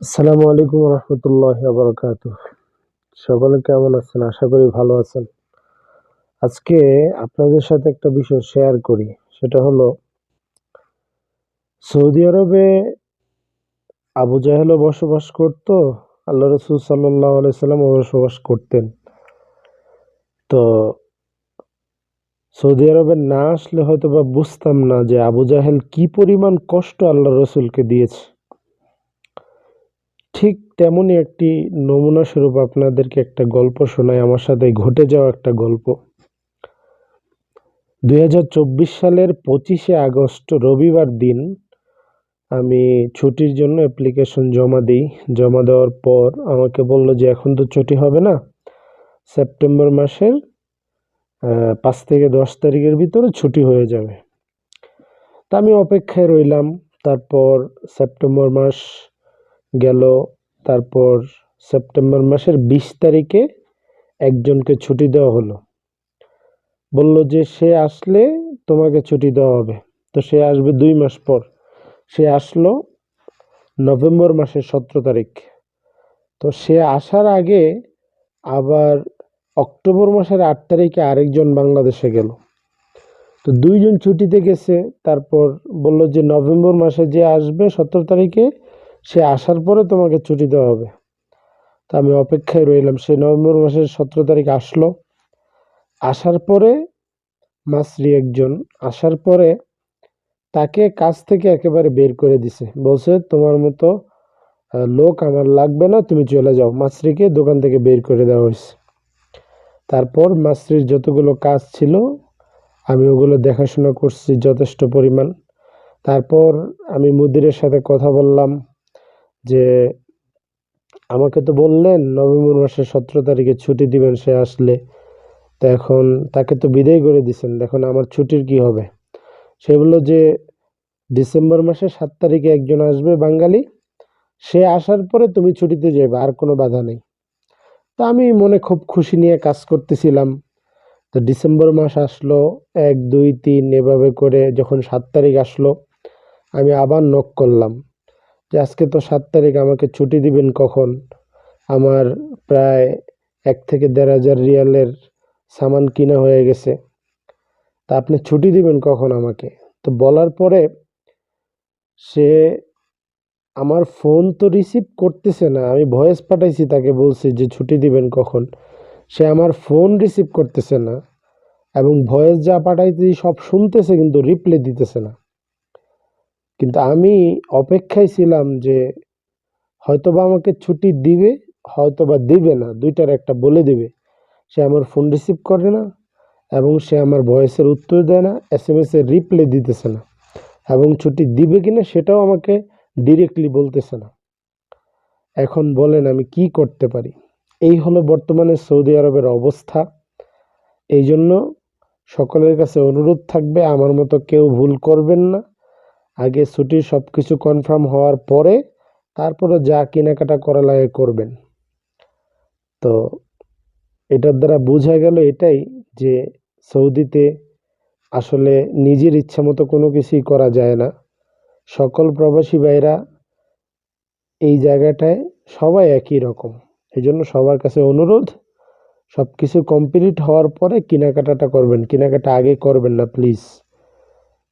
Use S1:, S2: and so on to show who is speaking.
S1: আসসালামু আলাইকুম রহমতুল্লাহ বরকাত সকলে কেমন আছেন? আশা করি ভালো আছেন। আজকে আপনাদের সাথে একটা বিষয় শেয়ার করি। সেটা হলো, সৌদি আরবে আবু জাহেলও বসবাস করত, আল্লাহ রসুল সাল্লাহ সাল্লাম বসবাস করতেন। তো, সৌদি আরবে না আসলে হয়তো বা বুঝতাম না যে আবু জাহেল কি পরিমাণ কষ্ট আল্লাহ রসুলকে দিয়েছে। ঠিক তেমনই একটি নমুনা স্বরূপ আপনাদেরকে একটা গল্প শোনাই, আমার সাথে ঘটে যাওয়া একটা গল্প। দু হাজার চব্বিশ সালের পঁচিশে আগস্ট, রবিবার দিন আমি ছুটির জন্য অ্যাপ্লিকেশন জমা দিই। জমা দেওয়ার পর আমাকে বলল যে, এখন তো ছুটি হবে না। সেপ্টেম্বর মাসের পাঁচ থেকে দশ তারিখের ভিতরে ছুটি হয়ে যাবে। তা আমি অপেক্ষায় রইলাম। তারপর সেপ্টেম্বর মাস গেল, তারপর সেপ্টেম্বর মাসের বিশ তারিখে একজনকে ছুটি দেওয়া হলো। বলল যে, সে আসলে তোমাকে ছুটি দেওয়া হবে। তো সে আসবে দুই মাস পর। সে আসলো নভেম্বর মাসের সতেরো তারিখ। তো সে আসার আগে আবার অক্টোবর মাসের আট তারিখে আরেকজন বাংলাদেশে গেল। তো দুইজন ছুটিতে গেছে। তারপর বলল যে, নভেম্বর মাসে যে আসবে সতেরো তারিখে সে আসার পরে তোমাকে ছুটি দেওয়া হবে। তা আমি অপেক্ষায় রইলাম। সে নভেম্বর মাসের সতেরো তারিখ আসলো। আসার পরে মাসরি একজন আসার পরে তাকে কাজ থেকে একেবারে বের করে দিছে। বলছে, তোমার মতো লোক আমার লাগবে না, তুমি চলে যাও। মাসরিকে দোকান থেকে বের করে দেওয়া হয়েছে। তারপর মাসরির যতগুলো কাজ ছিল, আমি ওগুলো দেখাশোনা করছি যথেষ্ট পরিমাণ। তারপর আমি মুদিরের সাথে কথা বললাম। যে আমাকে তো বললেন, নভেম্বর মাসের সতেরো তারিখে ছুটি দিবেন, সে আসলে। তো এখন তাকে তো বিদায় করে দিছেন, দেখুন আমার ছুটির কি হবে। সে বলল যে, ডিসেম্বর মাসের সাত তারিখে একজন আসবে বাঙালি, সে আসার পরে তুমি ছুটিতে যাবে আর কোনো বাধা নেই। তা আমি মনে খুব খুশি নিয়ে কাজ করতেছিলাম। তো ডিসেম্বর মাস আসলো, এক, দুই, তিন, এভাবে করে যখন সাত তারিখ আসলো, আমি আবার নক করলাম। যে আজকে তো সাত তারিখ, আমাকে ছুটি দিবেন কখন? আমার প্রায় এক থেকে দেড় হাজার রিয়ালের সামান কিনা হয়ে গেছে। তা আপনি ছুটি দিবেন কখন আমাকে? তো বলার পরে সে আমার ফোন তো রিসিভ করতেছে না, আমি ভয়েস পাঠাইছি তাকে বলছি যে ছুটি দিবেন কখন? সে আমার ফোন রিসিভ করতেছে না এবং ভয়েস যা পাঠাইতেছি সব শুনতেছে কিন্তু রিপ্লাই দিতেছে না। কিন্তু আমি অপেক্ষায় ছিলাম যে হয়তোবা আমাকে ছুটি দিবে, হয়তোবা দিবে না, দুইটার একটা বলে দিবে। সে আমার ফোন রিসিভ করে না এবং সে আমার ভয়েসের উত্তর দেয় না এস এম এস এর রিপ্লাই দিতেছে না এবং ছুটি দিবে কিনা সেটাও আমাকে ডিরেক্টলি বলতেছে না। এখন বলেন আমি কি করতে পারি? এই হলো বর্তমানে সৌদি আরবের অবস্থা। এই জন্য সকলের কাছে অনুরোধ থাকবে, আমার মতো কেউ ভুল করবেন না। আগে ছুটির সব কিছু কনফার্ম হওয়ার পরে তারপরে যা কেনাকাটা করা লাগে করবেন। তো এটার দ্বারা বোঝা গেল এটাই যে সৌদিতে আসলে নিজের ইচ্ছা মতো কোনো কিছুই করা যায় না। সকল প্রবাসী ভাইরা এই জায়গাটায় সবাই একই রকম। এই জন্য সবার কাছে অনুরোধ সব কিছু কমপ্লিট হওয়ার পরে কেনাকাটাটা করবেন। কেনাকাটা আগে করবেন না প্লিজ